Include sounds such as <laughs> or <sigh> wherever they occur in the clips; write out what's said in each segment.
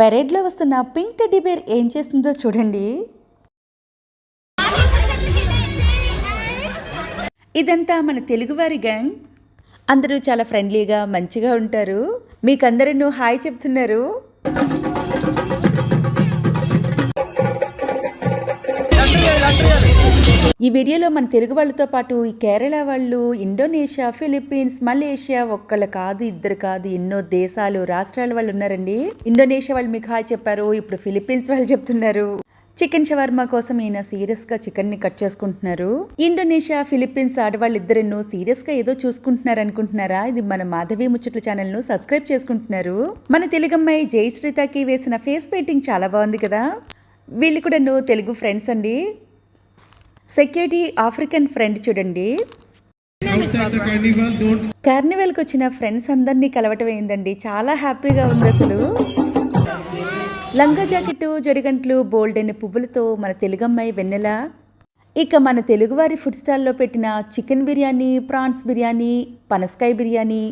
పెరేడ్లో వస్తున్న pink teddy bear ఏం చేస్తుందో చూడండి. ఇదంతా మన తెలుగువారి గ్యాంగ్. అందరూ చాలా ఫ్రెండ్లీగా మంచిగా ఉంటారు. మీకందరూ హాయ్ చెప్తున్నారు. ఈ వీడియోలో మన తెలుగు వాళ్ళతో పాటు ఈ కేరళ వాళ్ళు ఇండోనేషియా ఫిలిప్పీన్స్ మలేషియా ఒక్కళ్ళు కాదు ఇద్దరు కాదు ఎన్నో దేశాలు రాష్ట్రాల వాళ్ళు ఉన్నారండి. ఇండోనేషియా వాళ్ళు మీకు హాయ్ చెప్పారు ఇప్పుడు ఫిలిప్పీన్స్ వాళ్ళు చెప్తున్నారు. చికెన్ షవర్మా కోసం ఈయన సీరియస్గా చికెన్ని కట్ చేసుకుంటున్నారు. ఇండోనేషియా ఫిలిప్పీన్స్ ఆడవాళ్ళు ఇద్దరు సీరియస్గా ఏదో చూసుకుంటున్నారు అనుకుంటున్నారా? ఇది మన మాధవి ముచ్చట్ల ఛానల్ను సబ్స్క్రైబ్ చేసుకుంటున్నారు. మన తెలుగమ్మాయి జయశ్రీతకి వేసిన ఫేస్ పెయింటింగ్ చాలా బాగుంది కదా? వీళ్ళు కూడా తెలుగు ఫ్రెండ్స్ అండి. సెక్యూరిటీ ఆఫ్రికన్ ఫ్రెండ్ చూడండి. Outside కార్నివల్కి వచ్చిన ఫ్రెండ్స్ అందరినీ కలవటం అయిందండి చాలా హ్యాపీగా ఉంది అసలు. లంగా జాకెట్ జడిగంట్లు బోల్డెన్ పువ్వులతో మన తెలుగమ్మాయి వెన్నెల. ఇక మన తెలుగువారి ఫుడ్ స్టాల్లో పెట్టిన చికెన్ బిర్యానీ ప్రాన్స్ బిర్యానీ పనసకాయ బిర్యానీ.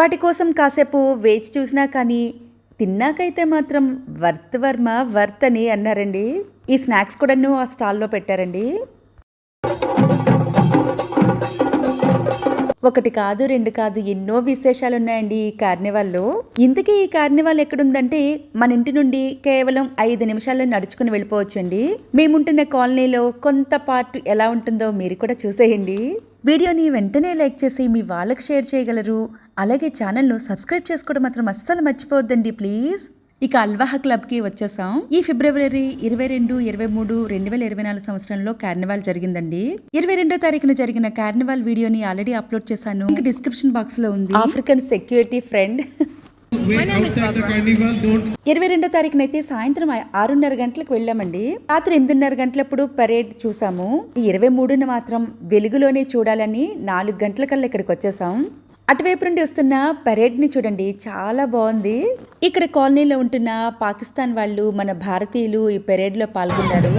వాటి కోసం కాసేపు వేచి చూసినా కానీ తిన్నాకైతే మాత్రం వర్త్ వర్మ వర్త్ అని అన్నారండి. ఈ స్నాక్స్ కూడా ఆ స్టాల్లో పెట్టారండి? ఒకటి కాదు రెండు కాదు ఎన్నో విశేషాలు ఉన్నాయండి ఈ కార్నివాల్లో. ఇంతకీ ఈ కార్నివాల్ ఎక్కడుందంటే మన ఇంటి నుండి కేవలం ఐదు నిమిషాల్లో నడుచుకుని వెళ్ళిపోవచ్చండి. మేముంటున్న కాలనీలో కొంత పార్ట్ ఎలా ఉంటుందో మీరు కూడా చూసేయండి. వీడియోని వెంటనే లైక్ చేసి మీ వాళ్ళకి షేర్ చేయగలరు. అలాగే ఛానల్ను సబ్స్క్రైబ్ చేసుకోవడం మాత్రం అస్సలు మర్చిపోవద్దండి ప్లీజ్. ఇక అల్వాహ క్లబ్కి వచ్చేసాం. ఈ ఫిబ్రవరి ఇరవై రెండు ఇరవై మూడు రెండు వేల ఇరవై నాలుగు సంవత్సరంలో కార్నివాల్ జరిగిందండి. ఇరవై రెండో తారీఖున జరిగిన కార్నివాల్ వీడియోని ఆల్రెడీ అప్లోడ్ చేశాను. లింక్ డిస్క్రిప్షన్ బాక్స్లో ఉంది. African security friend. ఇరవై రెండో తారీఖున అయితే సాయంత్రం ఆరున్నర గంటలకు వెళ్ళామండి. రాత్రి ఎనిమిదిన్నర గంటలప్పుడు పరేడ్ చూసాము. ఈ ఇరవై మూడున మాత్రం వెలుగులోనే చూడాలని నాలుగు గంటల కల్లా ఇక్కడికి వచ్చేసాం. అటువైపు నుండి వస్తున్న పరేడ్ని చూడండి. చాలా బాగుంది. ఇక్కడ కాలనీలో ఉంటున్న పాకిస్తాన్ వాళ్ళు మన భారతీయులు ఈ పెరేడ్లో పాల్గొన్నారు.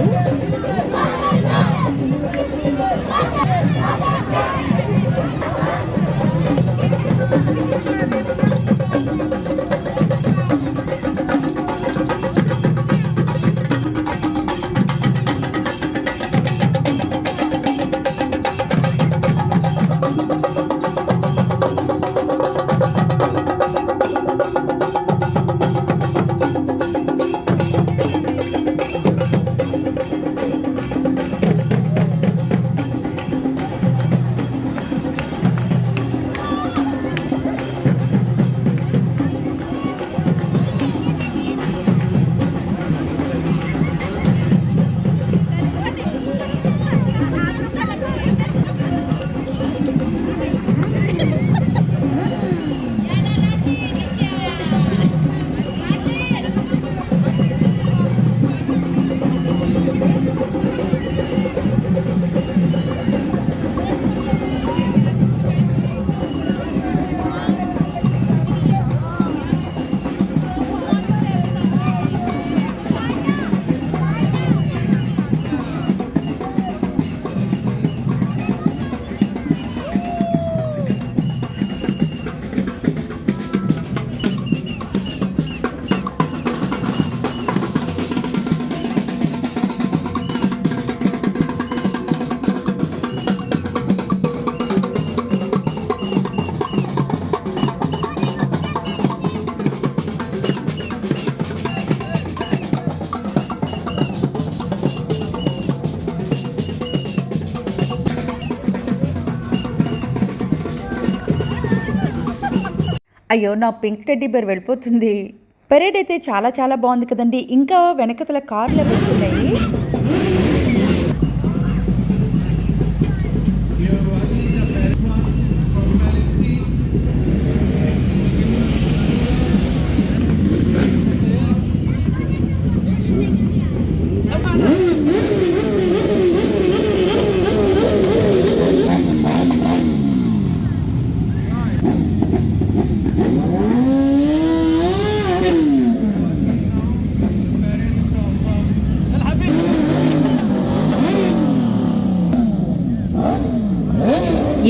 అయ్యో నా పింక్ టెడ్డీ బేర్ వెళ్ళిపోతుంది. పెరేడ్ అయితే చాలా చాలా బాగుంది కదండి. ఇంకా వెనకతల కార్లు వస్తున్నాయి?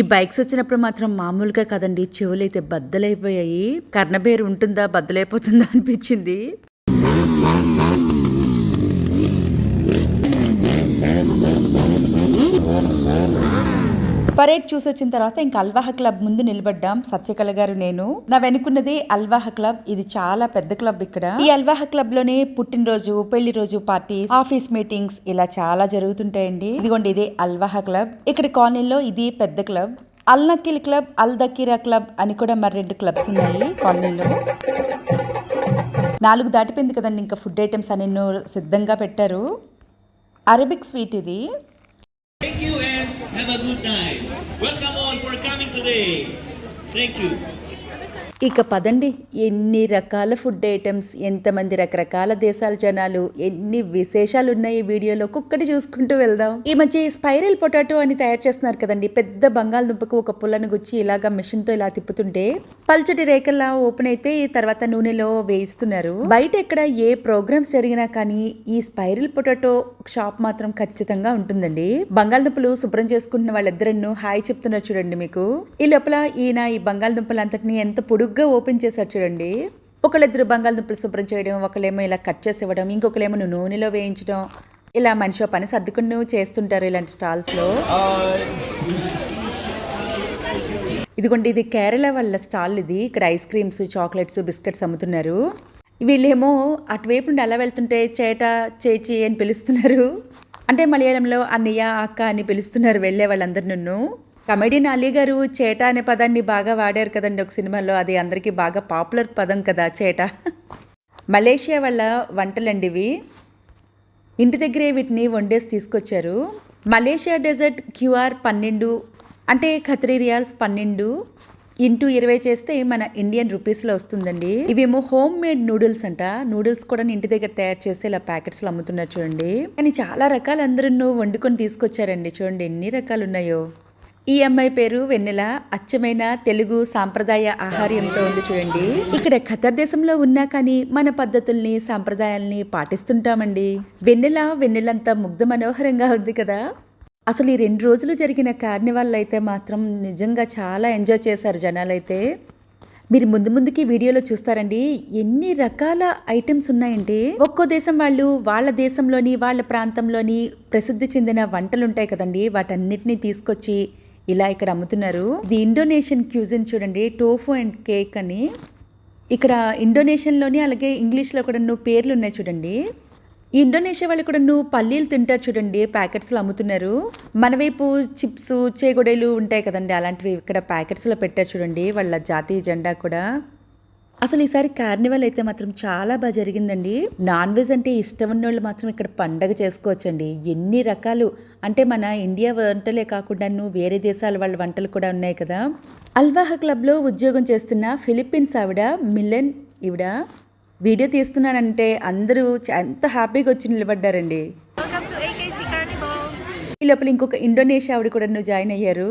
బైక్స్ వచ్చినప్పుడు మాత్రం మామూలుగా కదండి. చెవులైతే బద్దలైపోయాయి. కర్ణబేరు ఉంటుందా? బద్దలైపోతుందా? అనిపించింది. పరేడ్ చూసి వచ్చిన తర్వాత ఇంకా అల్వాహ క్లబ్ ముందు నిలబడ్డాం. సత్యకళ గారు నేను. నా వెనుకున్నది అల్వాహ క్లబ్. ఇది చాలా పెద్ద క్లబ్ ఇక్కడ. ఈ అల్వాహ క్లబ్లోనే పుట్టినరోజు పెళ్ళి రోజు పార్టీస్ ఆఫీస్ మీటింగ్స్ ఇలా చాలా జరుగుతుంటాయండి. ఇదిగోండి ఇది అల్వాహ క్లబ్. ఇక్కడ కాలనీలో ఇది పెద్ద club. Al Nakheel club Al Dakhira club అని కూడా మరి రెండు క్లబ్స్ ఉన్నాయి కాలనీలో. నాలుగు దాటిపోయింది కదండి ఇంకా ఫుడ్ ఐటమ్స్ అని ఎన్నో సిద్ధంగా పెట్టారు. అరబిక్ స్వీట్ ఇది. Have a good time. Welcome all for coming today. Thank you. ఇక పదండి. ఎన్ని రకాల ఫుడ్ ఐటమ్స్ ఎంతమంది రకరకాల దేశాల జనాలు ఎన్ని విశేషాలు ఉన్నాయి ఈ వీడియోలో ఒక్కొక్కటి చూసుకుంటూ వెళ్దాం. ఈ మధ్య స్పైరల్ పొటాటో అని తయారు చేస్తున్నారు కదండి. పెద్ద బంగాళదుంపకు ఒక పుల్లను గుచ్చి ఇలాగా మిషన్తో ఇలా తిప్పుతుంటే పల్చటి రేఖల్లా ఓపెన్ అయితే తర్వాత నూనెలో వేయిస్తున్నారు. బయట ఎక్కడ ఏ ప్రోగ్రామ్స్ జరిగినా కానీ ఈ స్పైరల్ పొటాటో షాప్ మాత్రం ఖచ్చితంగా ఉంటుందండి. బంగాళదుంపలు శుభ్రం చేసుకుంటున్న వాళ్ళిద్దరನ್ನು హాయ్ చెప్తున్నారు చూడండి మీకు. ఈ లోపల ఈయన ఈ బంగాళదుంపలంతటిని ఎంత పొడి పొడుగ్గా ఓపెన్ చేశారు చూడండి. ఒకళ్ళిద్దరు బంగాళదుంపలు శుభ్రం చేయడం ఒకళ్ళేమో ఇలా కట్ చేసి ఇవ్వడం ఇంకొకళ్ళేమో నూనెలో వేయించడం. ఇలా మనిషి పని సర్దుకుని చేస్తుంటారు ఇలాంటి స్టాల్స్లో. ఇదిగోండి ఇది కేరళ వాళ్ళ స్టాల్ ఇది. ఇక్కడ ఐస్ క్రీమ్స్ చాక్లెట్స్ బిస్కెట్స్ అమ్ముతున్నారు. వీళ్ళేమో అటువైపు నుండి అలా వెళ్తుంటే చేట చేచి అని పిలుస్తున్నారు. అంటే మలయాళంలో అన్నయ్య అక్క అని పిలుస్తున్నారు వెళ్ళే వాళ్ళందరు నన్ను కమెడియన్ అలీ గారు చేట అనే పదాన్ని బాగా వాడారు కదండి ఒక సినిమాలో. అది అందరికీ బాగా పాపులర్ పదం కదా చేట. మలేషియా వాళ్ళ వంటలండి ఇవి ఇంటి దగ్గరే వీటిని వండేసి తీసుకొచ్చారు. మలేషియా డెజర్ట్ క్యూఆర్ పన్నెండు అంటే ఖత్రీ రియాల్స్ పన్నెండు ఇంటూ ఇరవై చేస్తే మన ఇండియన్ రూపీస్లో వస్తుందండి. ఇవేమో హోమ్ మేడ్ నూడిల్స్ అంట. నూడిల్స్ కూడా ఇంటి దగ్గర తయారు చేసి ఇలా ప్యాకెట్స్లో అమ్ముతున్నారు చూడండి. కానీ చాలా రకాలు అందరూ వండుకొని తీసుకొచ్చారండి చూడండి. ఎన్ని రకాలు ఉన్నాయో ఈ అమ్మాయి పేరు వెన్నెల అచ్చమైన తెలుగు సాంప్రదాయ ఆహార్యంతో ఉంది చూడండి. ఇక్కడ ఖతర్ దేశంలో ఉన్నా కానీ మన పద్ధతుల్ని సాంప్రదాయాల్ని పాటిస్తుంటామండి. వెన్నెల వెన్నెలంతా ముగ్ధ మనోహరంగా ఉంది కదా. అసలు ఈ రెండు రోజులు జరిగిన కార్నివాల్ అయితే మాత్రం నిజంగా చాలా ఎంజాయ్ చేశారు జనాలైతే. మీరు ముందు ముందుకి వీడియోలో చూస్తారండి. ఎన్ని రకాల ఐటమ్స్ ఉన్నాయంటే ఒక్కో దేశం వాళ్ళు వాళ్ళ దేశంలోని వాళ్ళ ప్రాంతంలోని ప్రసిద్ధి చెందిన వంటలు ఉంటాయి కదండి. వాటన్నిటిని తీసుకొచ్చి ఇలా ఇక్కడ అమ్ముతున్నారు. ఇది ఇండోనేషియన్ క్యూజిన్ చూడండి. టోఫు అండ్ కేక్ అని. ఇక్కడ ఇండోనేషియన్లోని అలాగే ఇంగ్లీష్లో కూడా నువ్వు పేర్లు ఉన్నాయి చూడండి. ఈ ఇండోనేషియా వాళ్ళు కూడా నువ్వు పల్లీలు తింటారు చూడండి. ప్యాకెట్స్లో అమ్ముతున్నారు. మన వైపు చిప్స్ చేగొడేలు ఉంటాయి కదండి. అలాంటివి ఇక్కడ ప్యాకెట్స్లో పెట్టారు చూడండి. వాళ్ళ జాతీయ జెండా కూడా. అసలు ఈసారి కార్నివల్ అయితే మాత్రం చాలా బాగా జరిగిందండి. నాన్ వెజ్ అంటే ఇష్టం ఉన్న వాళ్ళు మాత్రం ఇక్కడ పండగ చేసుకోవచ్చండి. ఎన్ని రకాలు? అంటే మన ఇండియా వంటలే కాకుండా వేరే దేశాల వాళ్ళ వంటలు కూడా ఉన్నాయి కదా. అల్వాహ క్లబ్లో ఉద్యోగం చేస్తున్న ఫిలిప్పీన్స్ ఆవిడ మిల్లెన్ ఈవిడ వీడియో తీస్తున్నానంటే అందరూ ఎంత హ్యాపీగా వచ్చి నిలబడ్డారండి. ఈ లోపల ఇంకొక ఇండోనేషియా ఆవిడ కూడా జాయిన్ అయ్యారు.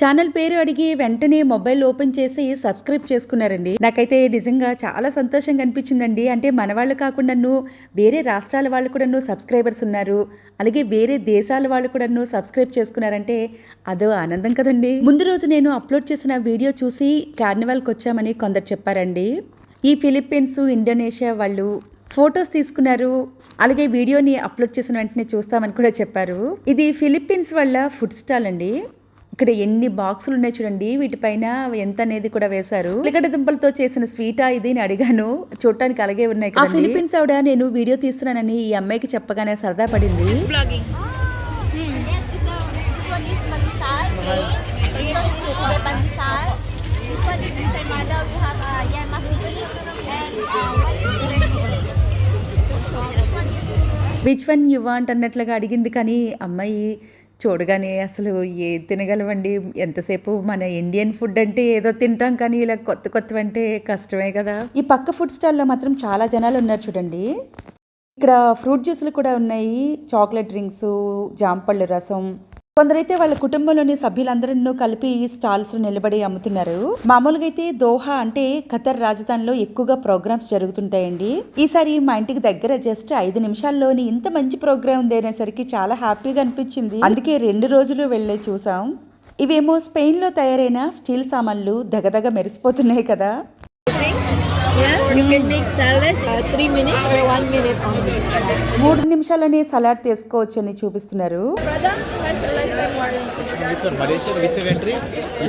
ఛానల్ పేరు అడిగి వెంటనే మొబైల్ ఓపెన్ చేసి సబ్స్క్రైబ్ చేసుకున్నారండి. నాకైతే నిజంగా చాలా సంతోషంగా అనిపించిందండి. అంటే మన వాళ్ళు కాకుండాను వేరే రాష్ట్రాల వాళ్ళు కూడా సబ్స్క్రైబర్స్ ఉన్నారు. అలాగే వేరే దేశాల వాళ్ళు కూడాను సబ్స్క్రైబ్ చేసుకున్నారంటే అదో ఆనందం కదండి. ముందు రోజు నేను అప్లోడ్ చేసిన వీడియో చూసి కార్నివాల్కి వచ్చామని కొందరు చెప్పారండి. ఈ ఫిలిప్పీన్స్ ఇండోనేషియా వాళ్ళు ఫొటోస్ తీసుకున్నారు. అలాగే వీడియోని అప్లోడ్ చేసిన వెంటనే చూస్తామని కూడా చెప్పారు. ఇది ఫిలిప్పీన్స్ వాళ్ళ ఫుడ్ స్టాల్ అండి. ఇక్కడ ఎన్ని బాక్సులు ఉన్నాయి చూడండి వీటిపైన ఎంత అనేది కూడా వేశారు ఉల్లిగడ్డ దుంపలతో చేసిన స్వీటా ఇది అని అడిగాను చూడటానికి అలాగే ఉన్నాయి కదా ఫిలిప్పీన్స్ ఆవిడ నేను వీడియో తీస్తున్నానని ఈ అమ్మాయికి చెప్పగానే సరదా పడింది Vlogging. Yes, this, this one is pandesal, plain. This one is ube pandesal. This one is inside mada. We have yam afriki. And one is ube So, which one you which one you want అన్నట్లుగా అడిగింది కానీ అమ్మాయి చూడగానే అసలు ఏ తినగలవండి? ఎంతసేపు మన Indian food అంటే ఏదో తింటాం కానీ ఇలా కొత్త కొత్తవి అంటే కష్టమే కదా. ఈ పక్క ఫుడ్ స్టాల్లో మాత్రం చాలా జనాలు ఉన్నారు చూడండి. ఇక్కడ ఫ్రూట్ జ్యూసులు కూడా ఉన్నాయి. చాక్లెట్ డ్రింక్స్ జాంపళ్ళు రసం కొందరైతే వాళ్ళ కుటుంబంలోని సభ్యులందరినూ కలిపి ఈ స్టాల్స్ నిలబడి అమ్ముతున్నారు. మామూలుగా అయితే దోహా అంటే ఖతర్ రాజధానిలో ఎక్కువగా ప్రోగ్రామ్స్ జరుగుతుంటాయండి. ఈసారి మా ఇంటికి దగ్గర జస్ట్ ఐదు నిమిషాల్లోని ఇంత మంచి ప్రోగ్రామ్ ఉంది అనేసరికి చాలా హ్యాపీగా అనిపించింది. అందుకే రెండు రోజులు వెళ్ళి చూసాం. ఇవేమో స్పెయిన్లో తయారైన స్టీల్ సామాన్లు దగదగ మెరిసిపోతున్నాయి కదా. Yeah, you can make salad uh, three minutes or one minute only. మూడు నిమిషాలనే సలాడ్ తీసుకోవచ్చు అని చూపిస్తున్నారు has.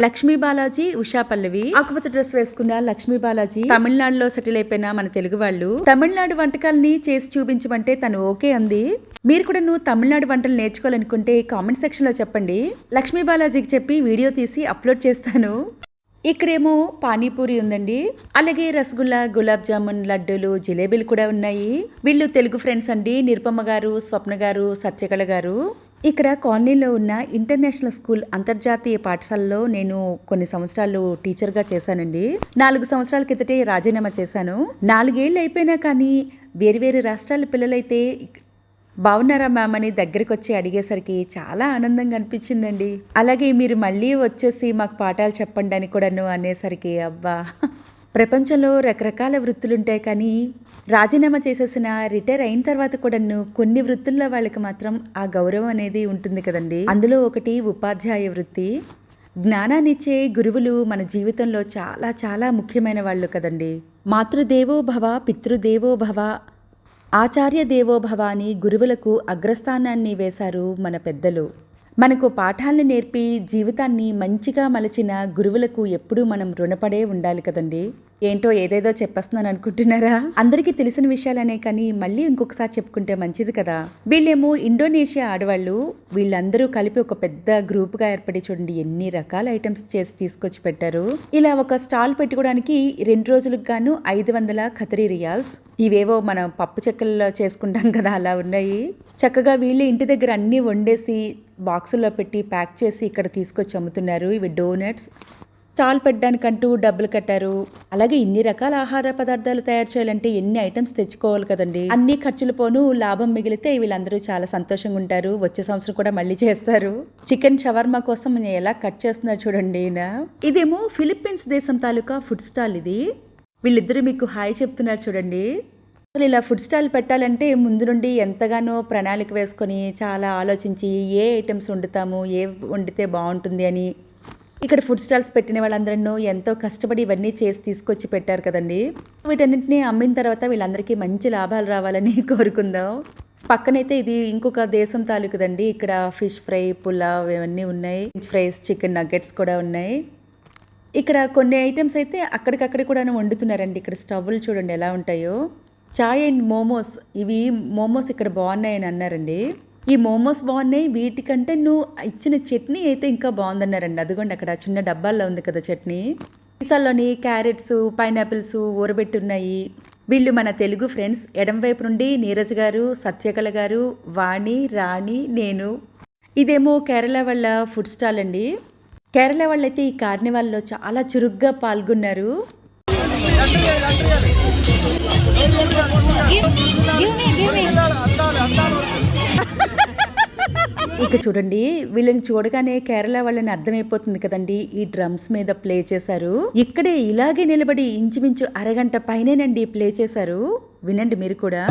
లక్ష్మీ బాలాజీ ఉషా పల్లవి. ఆకుపచ్చ డ్రెస్ వేసుకున్న లక్ష్మీ బాలాజీ తమిళనాడులో సెటిల్ అయిపోయిన మన తెలుగు వాళ్ళు. తమిళనాడు వంటకాలని చేసి చూపించమంటే తను ఓకే అంది. మీరు కూడా నువ్వు తమిళనాడు వంటలు నేర్చుకోవాలనుకుంటే కామెంట్ సెక్షన్లో చెప్పండి. లక్ష్మీ బాలాజీకి చెప్పి వీడియో తీసి అప్లోడ్ చేస్తాను. ఇక్కడేమో పానీపూరి ఉందండి. అలాగే రసగుల్లా గులాబ్ జామున్ లడ్డూలు జిలేబీలు కూడా ఉన్నాయి. వీళ్ళు తెలుగు ఫ్రెండ్స్ అండి. నిరుపమ్మ గారు స్వప్న గారు సత్యకళ గారు. ఇక్కడ కాలనీలో ఉన్న ఇంటర్నేషనల్ స్కూల్ అంతర్జాతీయ పాఠశాలలో నేను కొన్ని సంవత్సరాలు టీచర్గా చేశానండి. నాలుగు సంవత్సరాల కిందటే రాజీనామా చేశాను. నాలుగేళ్ళు అయిపోయినా కానీ వేరు వేరు రాష్ట్రాల పిల్లలైతే బాగున్నారా మ్యామ్ అని దగ్గరికి వచ్చి అడిగేసరికి చాలా ఆనందంగా అనిపించిందండి. అలాగే మీరు మళ్ళీ వచ్చేసి మాకు పాఠాలు చెప్పండి అని కూడాను అనేసరికి అబ్బా. ప్రపంచంలో రకరకాల వృత్తులుంటాయి కానీ రాజీనామా చేసేసిన రిటైర్ అయిన తర్వాత కూడాను కొన్ని వృత్తుల్లో వాళ్ళకి మాత్రం ఆ గౌరవం అనేది ఉంటుంది కదండి. అందులో ఒకటి ఉపాధ్యాయ వృత్తి. జ్ఞానాన్నిచ్చే గురువులు మన జీవితంలో చాలా చాలా ముఖ్యమైన వాళ్ళు కదండి. మాతృదేవో భవ పితృదేవో భవ ఆచార్య దేవోభవ అని గురువులకు అగ్రస్థానాన్ని వేశారు మన పెద్దలు. మనకు పాఠాలను నేర్పి జీవితాన్ని మంచిగా మలచిన గురువులకు ఎప్పుడూ మనం రుణపడే ఉండాలి కదండీ? ఏంటో ఏదేదో చెప్పేస్తున్నాను అనుకుంటున్నారా? అందరికీ తెలిసిన విషయాలనే కానీ మళ్ళీ ఇంకొకసారి చెప్పుకుంటే మంచిది కదా. వీళ్ళేమో ఇండోనేషియా ఆడవాళ్ళు వీళ్ళందరూ కలిపి ఒక పెద్ద గ్రూప్గా ఏర్పడి చూడండి ఎన్ని రకాల ఐటమ్స్ చేసి తీసుకొచ్చి పెట్టారు ఇలా ఒక స్టాల్ పెట్టుకోవడానికి రెండు రోజులకు గాను ఐదు వందల ఖతరీ రియాల్స్. ఇవేవో మనం పప్పు చెక్కల్లో చేసుకుంటాం కదా అలా ఉన్నాయి. చక్కగా వీళ్ళు ఇంటి దగ్గర అన్నీ వండేసి బాక్సుల్లో పెట్టి ప్యాక్ చేసి ఇక్కడ తీసుకొచ్చి అమ్ముతున్నారు. ఇవి డోనట్స్. స్టాల్ పెట్టడానికంటూ డబ్బులు కట్టారు. అలాగే ఇన్ని రకాల ఆహార పదార్థాలు తయారు చేయాలంటే ఎన్ని ఐటమ్స్ తెచ్చుకోవాలి కదండి? అన్ని ఖర్చులు పోను లాభం మిగిలితే వీళ్ళందరూ చాలా సంతోషంగా ఉంటారు. వచ్చే సంవత్సరం కూడా మళ్ళీ చేస్తారు. చికెన్ షవర్మా కోసం నేను ఎలా కట్ చేస్తున్నారు చూడండి ఈయన. ఇదేమో ఫిలిప్పీన్స్ దేశం తాలూకా ఫుడ్ స్టాల్ ఇది. వీళ్ళిద్దరూ మీకు హాయ్ చెప్తున్నారు చూడండి. అసలు ఇలా ఫుడ్ స్టాల్ పెట్టాలంటే ముందు నుండి ఎంతగానో ప్రణాళిక వేసుకొని చాలా ఆలోచించి ఏ ఐటమ్స్ వండుతాము ఏ వండితే బాగుంటుంది అని ఇక్కడ ఫుడ్ స్టాల్స్ పెట్టిన వాళ్ళందరూ ఎంతో కష్టపడి ఇవన్నీ చేసి తీసుకొచ్చి పెట్టారు కదండి. వీటన్నింటినీ అమ్మిన తర్వాత వీళ్ళందరికీ మంచి లాభాలు రావాలని <laughs> కోరుకుందాం. పక్కనైతే ఇది ఇంకొక దేశం తాలూకుదండి ఇక్కడ ఫిష్ ఫ్రై పులావ్ ఇవన్నీ ఉన్నాయి. ఫ్రైస్ చికెన్ నగ్గెట్స్ కూడా ఉన్నాయి. ఇక్కడ కొన్ని ఐటమ్స్ అయితే అక్కడికక్కడ కూడా వండుతున్నారండి. ఇక్కడ స్టవ్లు చూడండి ఎలా ఉంటాయో. చాయ్ అండ్ మోమోస్ ఇవి మోమోస్ ఇక్కడ బాగున్నాయని అన్నారండి. ఈ మోమోస్ బాగున్నాయి వీటికంటే నువ్వు ఇచ్చిన చట్నీ అయితే ఇంకా బాగుందన్నారండి. అదిగోండి అక్కడ చిన్న డబ్బాల్లో ఉంది కదా చట్నీ. సీసాల్లోని క్యారెట్స్ పైనాపిల్స్ ఊరబెట్టి ఉన్నాయి వీళ్ళు మన తెలుగు ఫ్రెండ్స్. ఎడంవైపు నుండి నీరజ్ గారు సత్యకళ గారు వాణి రాణి నేను. ఇదేమో కేరళ వాళ్ళ ఫుడ్ స్టాల్ అండి. కేరళ వాళ్ళైతే ఈ కార్నివాల్లో చాలా చురుగ్గా పాల్గొన్నారు. ఇక చూడండి వీళ్ళని చూడగానే కేరళ వాళ్ళని అర్థమైపోతుంది కదండి ఈ డ్రమ్స్ మీద ప్లే చేశారు. ఇక్కడే ఇలాగే నిలబడి ఇంచుమించు అరగంట పైనేనండి ప్లే చేశారు. వినండి మీరు కూడా.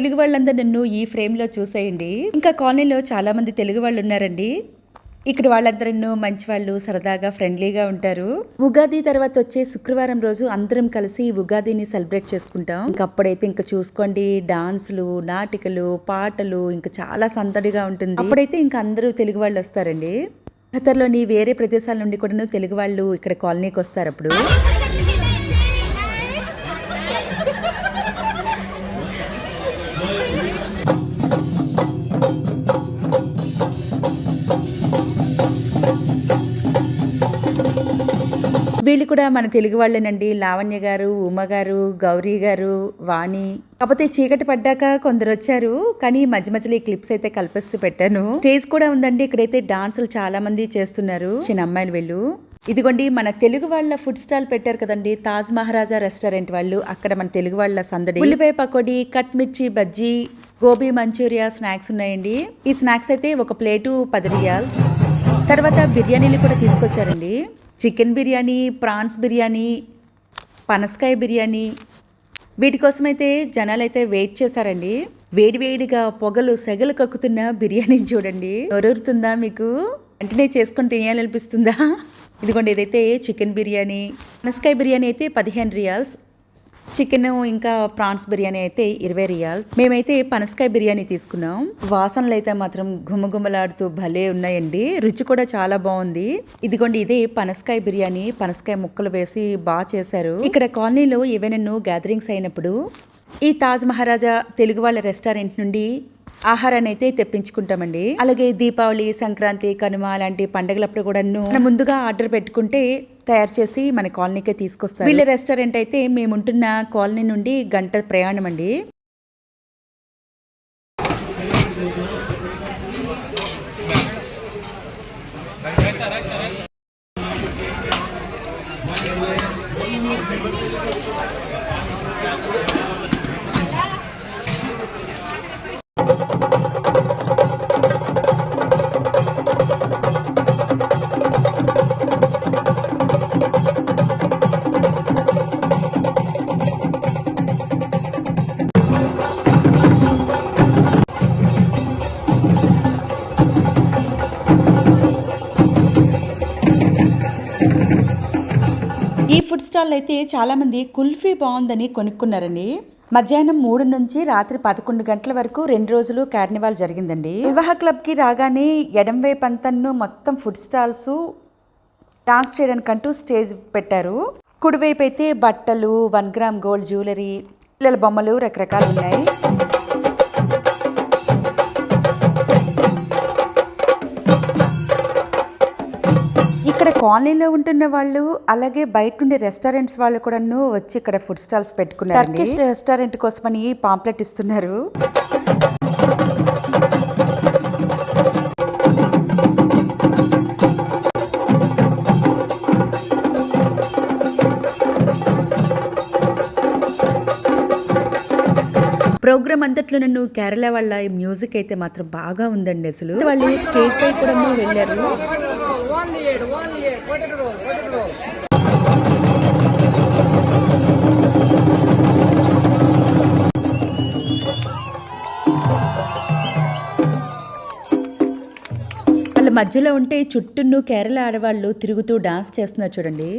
తెలుగు వాళ్ళందరూ నన్ను ఈ ఫ్రేమ్లో చూసేయండి. ఇంకా కాలనీలో చాలామంది తెలుగు వాళ్ళు ఉన్నారండి. ఇక్కడ వాళ్ళందరూ మంచి వాళ్ళు సరదాగా ఫ్రెండ్లీగా ఉంటారు. ఉగాది తర్వాత వచ్చే శుక్రవారం రోజు అందరం కలిసి ఉగాదిని సెలబ్రేట్ చేసుకుంటాం. ఇంకా అప్పుడైతే ఇంకా చూసుకోండి డాన్సులు నాటికలు పాటలు ఇంకా చాలా సందడిగా ఉంటుంది. అప్పుడైతే ఇంకా అందరూ తెలుగు వాళ్ళు వస్తారండి. ఖతర్లోని వేరే ప్రదేశాల నుండి కూడా తెలుగు వాళ్ళు ఇక్కడ కాలనీకి వస్తారు అప్పుడు. కూడా మన తెలుగు వాళ్ళేనండి. లావణ్య గారు ఉమ గారు గౌరీ గారు వాణి. కాకపోతే చీకటి పడ్డాక కొందరు వచ్చారు. కానీ మధ్య మధ్యలో ఈ క్లిప్స్ అయితే కల్పిస్తూ పెట్టాను. స్టేజ్ కూడా ఉందండి. ఇక్కడైతే డాన్సులు చాలా మంది చేస్తున్నారు. చిన్న అమ్మాయిలు వెళ్ళు. ఇదిగోండి మన తెలుగు వాళ్ళ ఫుడ్ స్టాల్ పెట్టారు కదండి. తాజ్ మహారాజా రెస్టారెంట్ వాళ్ళు. అక్కడ మన తెలుగు వాళ్ళ సందడి. ఉల్లిపాయ పకోడీ కట్ మిర్చి బజ్జీ గోబీ మంచూరియా స్నాక్స్ ఉన్నాయండి. ఈ స్నాక్స్ అయితే ఒక ప్లేటు పది రియాల్స్. తర్వాత బిర్యానీలు కూడా తీసుకొచ్చారండి. చికెన్ బిర్యానీ ప్రాన్స్ బిర్యానీ పనసకాయ బిర్యానీ. వీటి కోసమైతే అయితే జనాలు అయితే వెయిట్ చేశారండి. వేడివేడిగా పొగలు సెగలు కక్కుతున్న బిర్యానీని చూడండి. నొరురుతుందా మీకు? వెంటనే చేసుకొని తినేయాలనిపిస్తుందా? ఇదిగోండి ఇదైతే చికెన్ బిర్యానీ. పనసకాయ బిర్యానీ అయితే పదిహేను రియాల్స్. చికెన్ ఇంకా ప్రాన్స్ బిర్యానీ అయితే ఇరవై రియాల్స్. మేమైతే పనసకాయ బిర్యానీ తీసుకున్నాం. వాసనలు అయితే మాత్రం గుమ్మగుమ్మలాడుతూ భలే ఉన్నాయండి. రుచి కూడా చాలా బాగుంది. ఇదిగోండి ఇది పనసకాయ బిర్యానీ. పనసకాయ ముక్కలు వేసి బాగా చేశారు. ఇక్కడ కాలనీలో ఏవైనా గ్యాదరింగ్స్ అయినప్పుడు ఈ తాజ్ మహారాజా తెలుగు వాళ్ళ రెస్టారెంట్ నుండి ఆహారాన్ని అయితే తెప్పించుకుంటామండి. అలాగే దీపావళి సంక్రాంతి కనుమ లాంటి పండుగలప్పుడు కూడా ముందుగా ఆర్డర్ పెట్టుకుంటే తయారు చేసి మన కాలనీకే తీసుకొస్తారు. వీళ్ళ రెస్టారెంట్ అయితే మేముంటున్న కాలనీ నుండి గంట ప్రయాణం అండి. స్టాల్ అయితే చాలా మంది కుల్ఫీ బాగుందని కొనుక్కున్నారండి. మధ్యాహ్నం మూడు నుంచి రాత్రి పదకొండు గంటల వరకు రెండు రోజులు కార్నివాల్ జరిగిందండి. వివాహ క్లబ్కి రాగానే ఎడం వైపు మొత్తం ఫుడ్ స్టాల్స్ డాన్స్ చేయడానికంటూ స్టేజ్ పెట్టారు. కుడివైపు అయితే బట్టలు వన్ గ్రామ్ గోల్డ్ జ్యువెలరీ పిల్లల బొమ్మలు రకరకాలు ఉన్నాయి. కాలనీలో ఉంటున్న వాళ్ళు అలాగే బయట నుండి రెస్టారెంట్స్ వాళ్ళు కూడాను వచ్చి ఇక్కడ ఫుడ్ స్టాల్స్ పెట్టుకున్నారు టర్కిష్ రెస్టారెంట్ కోసమని పాంప్లెట్ ఇస్తున్నారు. ప్రోగ్రామ్ అంతట్లో నన్ను కేరళ వాళ్ళ మ్యూజిక్ అయితే మాత్రం బాగా ఉందండి అసలు. వాళ్ళు స్టేజ్ పై కూడా వెళ్ళారు. వాళ్ళ మధ్యలో ఉంటే చుట్టూ కేరళ ఆడవాళ్ళు తిరుగుతూ డాన్స్ చేస్తున్నారు చూడండి.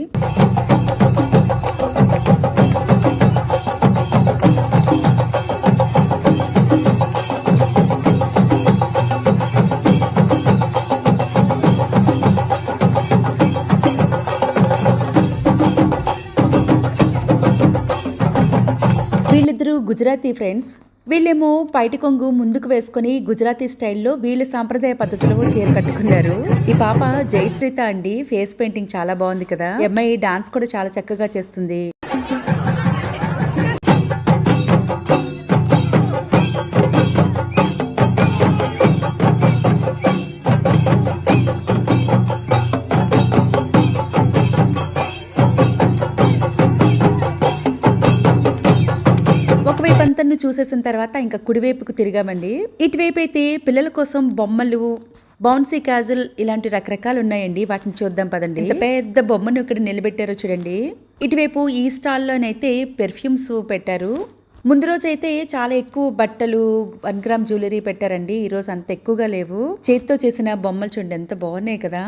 వీళ్ళిద్దరూ గుజరాతీ ఫ్రెండ్స్. వీళ్ళేమో పైటి కొంగు ముందుకు వేసుకొని గుజరాతీ స్టైల్లో వీళ్ళ సాంప్రదాయ పద్ధతిలో చీర కట్టుకున్నారు ఈ పాప జయశ్రీత అండి. ఫేస్ పెయింటింగ్ చాలా బాగుంది కదా. ఈ అమ్మాయి డాన్స్ కూడా చాలా చక్కగా చేస్తుంది. ఒకవైపు అంతను చూసేసిన తర్వాత ఇంకా కుడివైపుకు తిరిగామండి. ఇటువైపు అయితే పిల్లల కోసం బొమ్మలు బౌన్సీ క్యాజుల్ ఇలాంటి రకరకాలు ఉన్నాయండి. వాటిని చూద్దాం పదండి. ఇంత పెద్ద బొమ్మను ఇక్కడ నిలబెట్టారో చూడండి. ఇటువైపు ఈ స్టాల్లోనైతే పెర్ఫ్యూమ్స్ పెట్టారు. ముందు రోజు అయితే చాలా ఎక్కువ బట్టలు వన్ గ్రామ్ జ్యువెలరీ పెట్టారండి. ఈ రోజు అంత ఎక్కువగా లేవు. చేతితో చేసిన బొమ్మలు చూడండి ఎంత బాగున్నాయి కదా.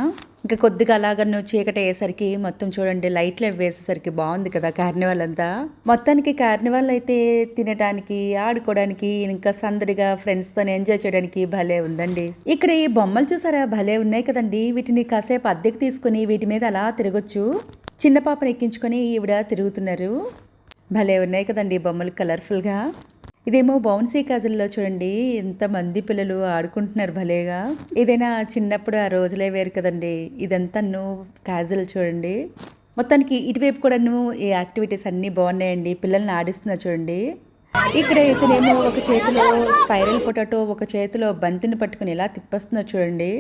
ఇంకా కొద్దిగా అలాగను చీకటి అయ్యేసరికి మొత్తం చూడండి లైట్లు అవి వేసేసరికి బాగుంది కదా కార్నివాల్ అంతా. మొత్తానికి కార్నివాల్ అయితే తినడానికి ఆడుకోవడానికి ఇంకా సందడిగా ఫ్రెండ్స్తో ఎంజాయ్ చేయడానికి భలే ఉందండి. ఇక్కడ ఈ బొమ్మలు చూసారా? భలే ఉన్నాయి కదండి. వీటిని కాసేపు అద్దెకు తీసుకుని వీటి మీద అలా తిరగొచ్చు. చిన్న పాపను ఎక్కించుకొని ఈవిడ తిరుగుతున్నారు. భలే ఉన్నాయి కదండి బొమ్మలు కలర్ఫుల్గా. ఇదేమో బౌన్సీ కాజల్లో చూడండి ఎంత మంది పిల్లలు ఆడుకుంటున్నారు భలేగా. ఏదైనా చిన్నప్పుడు ఆ రోజులే వేరు కదండి. ఇదంతా కాజల్ చూడండి. మొత్తానికి ఇటువైపు కూడాను ఈ యాక్టివిటీస్ అన్నీ బాగున్నాయండి. పిల్లల్ని ఆడిస్తున్నా చూడండి. ఇక్కడ ఇతనేమో ఒక చేతిలో స్పైరల్ పొటాటో ఒక చేతిలో బంతిని పట్టుకుని ఇలా తిప్పేస్తున్నారు చూడండి.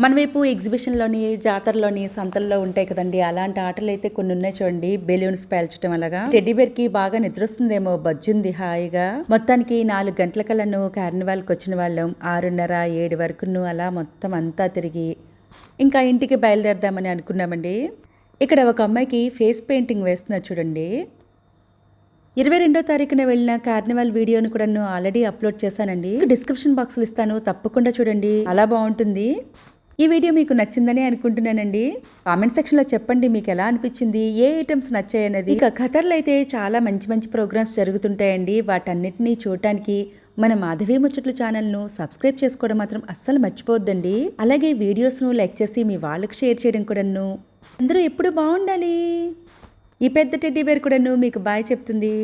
మన వైపు ఎగ్జిబిషన్లోని జాతరలోని సంతల్లో ఉంటాయి కదండి. అలాంటి ఆటలు అయితే కొన్ని ఉన్నాయి చూడండి. బెలూన్స్ పేల్చడం అలాగా. టెడ్డీబేర్కి బాగా నిద్ర వస్తుందేమో బజ్జుంది హాయిగా. మొత్తానికి నాలుగు గంటల కల్లను కార్నివాల్కి వచ్చిన వాళ్ళం. ఆరున్నర ఏడు వరకును అలా మొత్తం అంతా తిరిగి ఇంకా ఇంటికి బయలుదేరదామని అనుకున్నామండి. ఇక్కడ ఒక అమ్మాయికి ఫేస్ పెయింటింగ్ వేస్తున్నారు చూడండి. ఇరవై రెండో తారీఖున వెళ్ళిన కార్నివాల్ వీడియోను కూడా నేను ఆల్రెడీ అప్లోడ్ చేశానండి. డిస్క్రిప్షన్ బాక్స్లో ఇస్తాను. తప్పకుండా చూడండి. అలా బాగుంటుంది. ఈ వీడియో మీకు నచ్చిందని అనుకుంటున్నానండి. కామెంట్ సెక్షన్లో చెప్పండి మీకు ఎలా అనిపించింది ఏ ఐటమ్స్ నచ్చాయన్నది. ఇక ఖతర్లో అయితే చాలా మంచి మంచి ప్రోగ్రామ్స్ జరుగుతుంటాయండి. వాటన్నిటినీ చూడటానికి మన మాధవి ముచ్చట్లు ఛానల్ను సబ్స్క్రైబ్ చేసుకోవడం మాత్రం అస్సలు మర్చిపోవద్దండి. అలాగే వీడియోస్ను లైక్ చేసి మీ వాళ్ళకి షేర్ చేయడం కూడాను. అందరూ ఎప్పుడు బాగుండాలి? ఈ పెద్ద టెడ్డీ బేర్ కూడాను మీకు బాయ్ చెప్తుంది.